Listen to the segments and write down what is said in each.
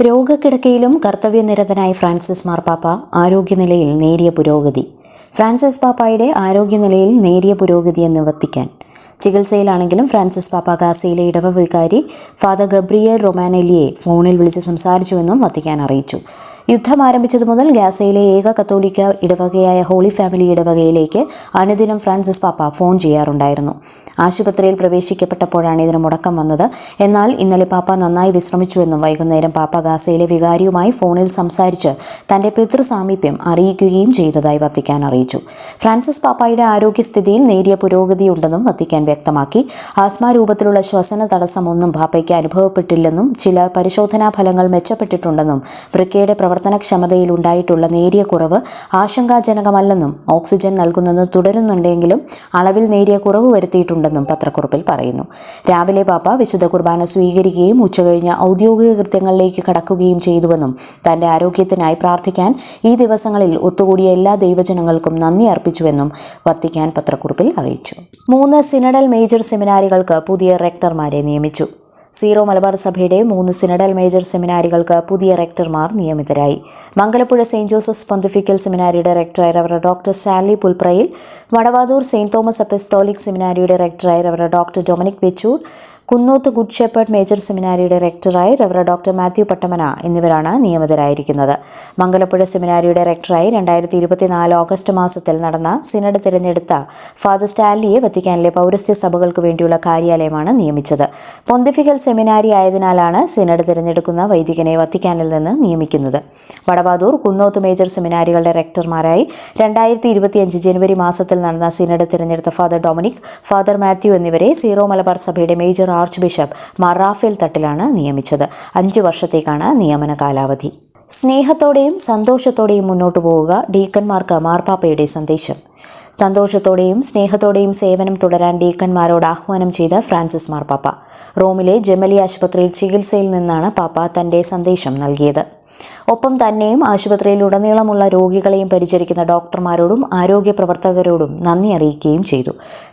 രോഗക്കിടക്കയിലും കർത്തവ്യനിരതനായ Francis മാർപ്പാപ്പ ആരോഗ്യനിലയിൽ നേരിയ പുരോഗതി. ഫ്രാൻസിസ് പാപ്പായുടെ ആരോഗ്യനിലയിൽ നേരിയ പുരോഗതി എന്ന് വത്തിക്കാൻ. ചികിത്സയിലാണെങ്കിലും ഫ്രാൻസിസ് പാപ്പ ഗാസയിലെ ഇടവ വികാരി ഫാദർ ഗബ്രിയൽ റൊമാനെലിയെ ഫോണിൽ വിളിച്ച് സംസാരിച്ചുവെന്നും വത്തിക്കാൻ അറിയിച്ചു. യുദ്ധം ആരംഭിച്ചതു മുതൽ ഗാസയിലെ ഏക കത്തോലിക്ക ഇടവകയായ ഹോളി ഫാമിലി ഇടവകയിലേക്ക് അനുദിനം ഫ്രാൻസിസ് പാപ്പ ഫോൺ ചെയ്യാറുണ്ടായിരുന്നു. ആശുപത്രിയിൽ പ്രവേശിക്കപ്പെട്ടപ്പോഴാണ് ഇതിന് മുടക്കം വന്നത്. എന്നാൽ ഇന്നലെ പാപ്പ നന്നായി വിശ്രമിച്ചുവെന്നും വൈകുന്നേരം പാപ്പ ഗാസയിലെ വികാരിയുമായി ഫോണിൽ സംസാരിച്ച് തന്റെ പിതൃ സാമീപ്യം അറിയിക്കുകയും ചെയ്തതായി വത്തിക്കാൻ അറിയിച്ചു. ഫ്രാൻസിസ് പാപ്പായുടെ ആരോഗ്യസ്ഥിതിയിൽ നേരിയ പുരോഗതിയുണ്ടെന്നും വത്തിക്കാൻ വ്യക്തമാക്കി. ആസ്മ രൂപത്തിലുള്ള ശ്വസന തടസ്സമൊന്നും പാപ്പയ്ക്ക് അനുഭവപ്പെട്ടില്ലെന്നും ചില പരിശോധനാ ഫലങ്ങൾ മെച്ചപ്പെട്ടിട്ടുണ്ടെന്നും വൃക്കയുടെ പ്രവർത്തനക്ഷമതയിൽ ഉണ്ടായിട്ടുള്ള നേരിയ കുറവ് ആശങ്കാജനകമല്ലെന്നും ഓക്സിജൻ നൽകുന്നത് തുടരുന്നുണ്ടെങ്കിലും അളവിൽ നേരിയ കുറവ് വരുത്തിയിട്ടുണ്ടെന്നും പത്രക്കുറിപ്പിൽ പറയുന്നു. രാവിലെ പാപ്പ വിശുദ്ധ കുർബാന സ്വീകരിക്കുകയും ഉച്ചകഴിഞ്ഞ് ഔദ്യോഗിക കൃത്യങ്ങളിലേക്ക് കടക്കുകയും ചെയ്തുവെന്നും തന്റെ ആരോഗ്യത്തിനായി പ്രാർത്ഥിക്കാൻ ഈ ദിവസങ്ങളിൽ ഒത്തുകൂടിയ എല്ലാ ദൈവജനങ്ങൾക്കും നന്ദി അർപ്പിച്ചുവെന്നും വത്തിക്കാൻ പത്രക്കുറിപ്പിൽ അറിയിച്ചു. മൂന്ന് സിനഡൽ മേജർ സെമിനാരികൾക്ക് പുതിയ റെക്ടർമാരെ നിയമിച്ചു. സീറോ മലബാർ സഭയുടെ മൂന്ന് സിനഡൽ മേജർ സെമിനാരികൾക്ക് പുതിയ റെക്ടർമാർ നിയമിതരായി. മംഗലപ്പുഴ സെയിന്റ് ജോസഫ്സ് പൊന്തിഫിക്കൽ സെമിനാരിയുടെ റെക്ടറായ rev doctor Sali Pulprayil Vadavathoor saint Thomas apostolic സെമിനാരിയുടെ റെക്ടറായ rev doctor Dominic Vechoor Kunnoth good shepherd major സെമിനാരിയുടെ റെക്ടറായി റവർ ഡോക്ടർ മാത്യു പട്ടമന എന്നിവരാണ് നിയമിതരായിരിക്കുന്നത്. മംഗലപ്പുഴ സെമിനാരിയുടെ റെക്ടറായി രണ്ടായിരത്തി ഇരുപത്തിനാല് ഓഗസ്റ്റ് മാസത്തിൽ നടന്ന സിനഡ് തിരഞ്ഞെടുത്ത ഫാദർ സ്റ്റാലിയെ വത്തിക്കാനിലെ പൗരസ്ത്യ സഭകൾക്ക് വേണ്ടിയുള്ള കാര്യാലയമാണ് നിയമിച്ചത്. പൊന്തിഫിക്കൽ സെമിനാരി ആയതിനാലാണ് സിനഡ് തിരഞ്ഞെടുക്കുന്ന വൈദികനെ വത്തിക്കാനിൽ നിന്ന് നിയമിക്കുന്നത്. വടവാതൂർ കുന്നോത്ത് മേജർ സെമിനാരികളുടെ റെക്ടർമാരായി രണ്ടായിരത്തി ഇരുപത്തിയഞ്ച് ജനുവരി മാസത്തിൽ നടന്ന സിനഡ് തിരഞ്ഞെടുത്ത ഫാദർ ഡൊമിനിക് ഫാദർ മാത്യു എന്നിവരെ സീറോ മലബാർ സഭയുടെ major archbishop Mar Raphael തട്ടിലാണ് നിയമിച്ചത്. അഞ്ചു വർഷത്തേക്കാണ് നിയമന കാലാവധി. സ്നേഹത്തോടെയും സന്തോഷത്തോടെയും മുന്നോട്ടു പോവുക ഡീക്കന്മാർക്ക് മാർപ്പാപ്പയുടെ സന്ദേശം. സന്തോഷത്തോടെയും സ്നേഹത്തോടെയും സേവനം തുടരാൻ ഡീക്കന്മാരോട് ആഹ്വാനം ചെയ്ത ഫ്രാൻസിസ് മാർപ്പാപ്പ. റോമിലെ ജമലി ആശുപത്രിയിൽ ചികിത്സയിൽ നിന്നാണ് പാപ്പ തന്റെ സന്ദേശം നൽകിയത്. ഒപ്പം തന്നെയും ആശുപത്രിയിലുടനീളമുള്ള രോഗികളെയും പരിചരിക്കുന്ന ഡോക്ടർമാരോടും ആരോഗ്യ പ്രവർത്തകരോടും നന്ദി അറിയിക്കുകയും ചെയ്തു.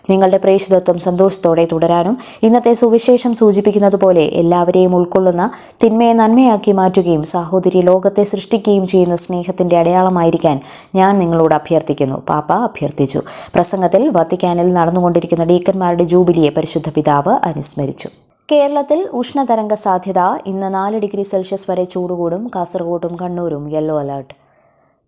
നിങ്ങളുടെ പ്രേക്ഷിതത്വം സന്തോഷത്തോടെ തുടരാനും ഇന്നത്തെ സുവിശേഷം സൂചിപ്പിക്കുന്നത് പോലെ എല്ലാവരെയും ഉൾക്കൊള്ളുന്ന തിന്മയെ നന്മയാക്കി മാറ്റുകയും സാഹോദര്യ ലോകത്തെ സൃഷ്ടിക്കുകയും ചെയ്യുന്ന സ്നേഹത്തിന്റെ അടയാളമായിരിക്കാൻ ഞാൻ നിങ്ങളോട് അഭ്യർത്ഥിക്കുന്നു. പാപ്പ അഭ്യർത്ഥിച്ചു. പ്രസംഗത്തിൽ വത്തിക്കാനിൽ നടന്നുകൊണ്ടിരിക്കുന്ന ഡീക്കന്മാരുടെ ജൂബിലിയെ പരിശുദ്ധ പിതാവ് അനുസ്മരിച്ചു. കേരളത്തിൽ ഉഷ്ണതരംഗ സാധ്യത ഇന്ന് നാല് ഡിഗ്രി സെൽഷ്യസ് വരെ ചൂടുകൂടും കാസർഗോഡും കണ്ണൂരും യെല്ലോ അലർട്ട്.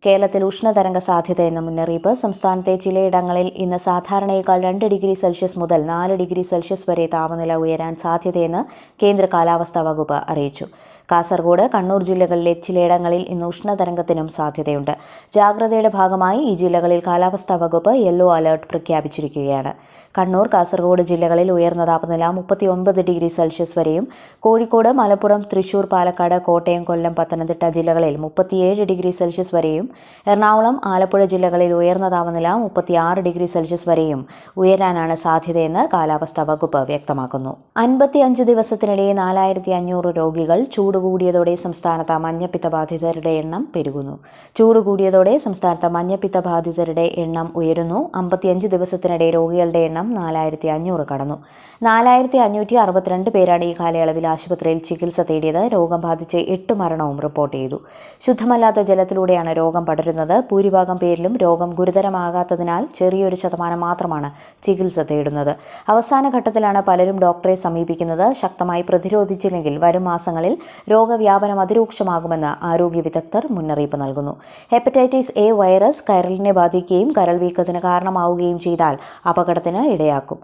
കേരളത്തിൽ ഉഷ്ണതരംഗ സാധ്യത എന്ന മുന്നറിയിപ്പ് സംസ്ഥാനത്തെ ചിലയിടങ്ങളിൽ ഇന്ന് സാധാരണയേക്കാൾ രണ്ട് ഡിഗ്രി സെൽഷ്യസ് മുതൽ നാല് ഡിഗ്രി സെൽഷ്യസ് വരെ താപനില ഉയരാൻ സാധ്യതയെന്ന് കേന്ദ്ര കാലാവസ്ഥാ വകുപ്പ് അറിയിച്ചു. കാസർഗോഡ് കണ്ണൂർ ജില്ലകളിലെ ചിലയിടങ്ങളിൽ ഇന്ന് ഉഷ്ണതരംഗത്തിനും സാധ്യതയുണ്ട്. ജാഗ്രതയുടെ ഭാഗമായി ഈ ജില്ലകളിൽ കാലാവസ്ഥാ വകുപ്പ് യെല്ലോ അലർട്ട് പ്രഖ്യാപിച്ചിരിക്കുകയാണ്. കണ്ണൂർ കാസർഗോഡ് ജില്ലകളിൽ ഉയർന്ന താപനില മുപ്പത്തിയൊൻപത് ഡിഗ്രി സെൽഷ്യസ് വരെയും കോഴിക്കോട് മലപ്പുറം തൃശൂർ പാലക്കാട് കോട്ടയം കൊല്ലം പത്തനംതിട്ട ജില്ലകളിൽ മുപ്പത്തിയേഴ് ഡിഗ്രി സെൽഷ്യസ് വരെയും എറണാകുളം ആലപ്പുഴ ജില്ലകളിൽ ഉയർന്ന താപനില മുപ്പത്തിയാറ് ഡിഗ്രി സെൽഷ്യസ് വരെയും ഉയരാനാണ് സാധ്യതയെന്ന് കാലാവസ്ഥാ വകുപ്പ് വ്യക്തമാക്കുന്നു. അൻപത്തിയഞ്ച് ദിവസത്തിനിടെ നാലായിരത്തി അഞ്ഞൂറ് രോഗികൾ ചൂട് കൂടിയതോടെ സംസ്ഥാനത്ത് മഞ്ഞപ്പിത്ത ബാധിതരുടെ എണ്ണം പെരുകുന്നു. ചൂട് കൂടിയതോടെ സംസ്ഥാനത്ത് മഞ്ഞപ്പിത്ത ബാധിതരുടെ എണ്ണം ഉയരുന്നു. അമ്പത്തിയഞ്ച് ദിവസത്തിനിടെ രോഗികളുടെ എണ്ണം നാലായിരത്തി അഞ്ഞൂറ് കടന്നു. നാലായിരത്തി അഞ്ഞൂറ്റി അറുപത്തിരണ്ട് പേരാണ് ഈ കാലയളവിൽ ആശുപത്രിയിൽ ചികിത്സ തേടിയത്. രോഗം ബാധിച്ച് എട്ട് മരണവും റിപ്പോർട്ട് ചെയ്തു. ശുദ്ധമല്ലാത്ത ജലത്തിലൂടെയാണ് രോഗം പടരുന്നത്. ഭൂരിഭാഗം പേരിലും രോഗം ഗുരുതരമാകാത്തതിനാൽ ചെറിയൊരു ശതമാനം മാത്രമാണ് ചികിത്സ തേടുന്നത്. അവസാന ഘട്ടത്തിലാണ് പലരും ഡോക്ടറെ സമീപിക്കുന്നത്. ശക്തമായി പ്രതിരോധിച്ചില്ലെങ്കിൽ വരും മാസങ്ങളിൽ രോഗവ്യാപനം അതിരൂക്ഷമാകുമെന്ന് ആരോഗ്യ വിദഗ്ധർ മുന്നറിയിപ്പ് നൽകുന്നു. ഹെപ്പറ്റൈറ്റിസ് എ വൈറസ് കരളിനെ ബാധിക്കുകയും കരൾ വീക്കത്തിന് കാരണമാവുകയും ചെയ്താൽ അപകടത്തിന് ഇടയാക്കും.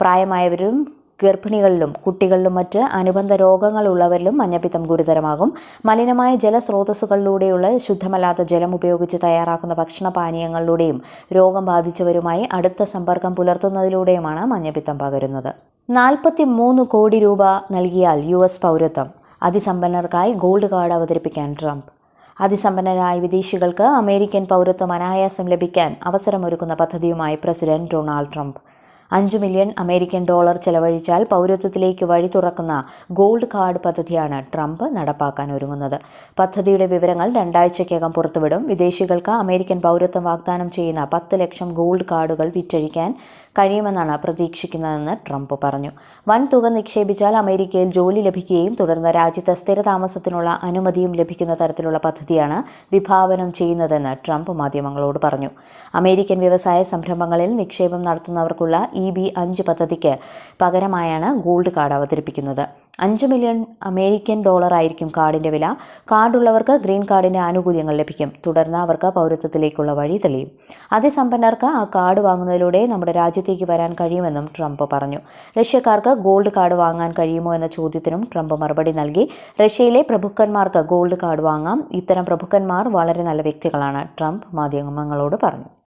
പ്രായമായവരും ഗർഭിണികളിലും കുട്ടികളിലും മറ്റ് അനുബന്ധ രോഗങ്ങളുള്ളവരിലും മഞ്ഞപ്പിത്തം ഗുരുതരമാകും. മലിനമായ ജലസ്രോതസ്സുകളിലൂടെയുള്ള ശുദ്ധമല്ലാത്ത ജലം ഉപയോഗിച്ച് തയ്യാറാക്കുന്ന ഭക്ഷണപാനീയങ്ങളിലൂടെയും രോഗം ബാധിച്ചവരുമായി അടുത്ത സമ്പർക്കം പുലർത്തുന്നതിലൂടെയുമാണ് മഞ്ഞപ്പിത്തം പകരുന്നത്. നാൽപ്പത്തി മൂന്ന് കോടി രൂപ നൽകിയാൽ യു എസ് പൗരത്വം. അതിസമ്പന്നർക്കായി ഗോൾഡ് കാർഡ് അവതരിപ്പിക്കാൻ ട്രംപ്. അതിസമ്പന്നരായ വിദേശികൾക്ക് അമേരിക്കൻ പൗരത്വം അനായാസം ലഭിക്കാൻ അവസരമൊരുക്കുന്ന പദ്ധതിയുമായി പ്രസിഡന്റ് ഡൊണാൾഡ് ട്രംപ്. അഞ്ച് മില്യൺ അമേരിക്കൻ ഡോളർ ചെലവഴിച്ചാൽ പൗരത്വത്തിലേക്ക് വഴി തുറക്കുന്ന ഗോൾഡ് കാർഡ് പദ്ധതിയാണ് ട്രംപ് നടപ്പാക്കാൻ ഒരുങ്ങുന്നത്. പദ്ധതിയുടെ വിവരങ്ങൾ രണ്ടാഴ്ചയ്ക്കകം പുറത്തുവിടും. വിദേശികൾക്ക് അമേരിക്കൻ പൗരത്വം വാഗ്ദാനം ചെയ്യുന്ന പത്ത് ലക്ഷം ഗോൾഡ് കാർഡുകൾ വിറ്റഴിക്കാൻ കഴിയുമെന്നാണ് പ്രതീക്ഷിക്കുന്നതെന്ന് ട്രംപ് പറഞ്ഞു. വൻ തുക നിക്ഷേപിച്ചാൽ അമേരിക്കയിൽ ജോലി ലഭിക്കുകയും തുടർന്ന് രാജ്യത്ത് സ്ഥിരതാമസത്തിനുള്ള അനുമതിയും ലഭിക്കുന്ന തരത്തിലുള്ള പദ്ധതിയാണ് വിഭാവനം ചെയ്യുന്നതെന്ന് ട്രംപ് മാധ്യമങ്ങളോട് പറഞ്ഞു. അമേരിക്കൻ വ്യവസായ സംരംഭങ്ങളിൽ നിക്ഷേപം നടത്തുന്നവർക്കുള്ള ഇ ബി അഞ്ച് പദ്ധതിക്ക് പകരമായാണ് ഗോൾഡ് കാർഡ് അവതരിപ്പിക്കുന്നത്. അഞ്ച് മില്യൺ അമേരിക്കൻ ഡോളർ ആയിരിക്കും കാർഡിന്റെ വില. കാർഡുള്ളവർക്ക് ഗ്രീൻ കാർഡിന്റെ ആനുകൂല്യങ്ങൾ ലഭിക്കും. തുടർന്ന് അവർക്ക് പൗരത്വത്തിലേക്കുള്ള വഴി തെളിയും. അതിസമ്പന്നർക്ക് ആ കാർഡ് വാങ്ങുന്നതിലൂടെ നമ്മുടെ രാജ്യത്തേക്ക് വരാൻ കഴിയുമെന്നും ട്രംപ് പറഞ്ഞു. റഷ്യക്കാർക്ക് ഗോൾഡ് കാർഡ് വാങ്ങാൻ കഴിയുമോ എന്ന ചോദ്യത്തിനും ട്രംപ് മറുപടി നൽകി. റഷ്യയിലെ പ്രഭുക്കന്മാർക്ക് ഗോൾഡ് കാർഡ് വാങ്ങാം. ഇത്തരം പ്രഭുക്കന്മാർ വളരെ നല്ല വ്യക്തികളാണ് ട്രംപ് മാധ്യമങ്ങളോട് പറഞ്ഞു.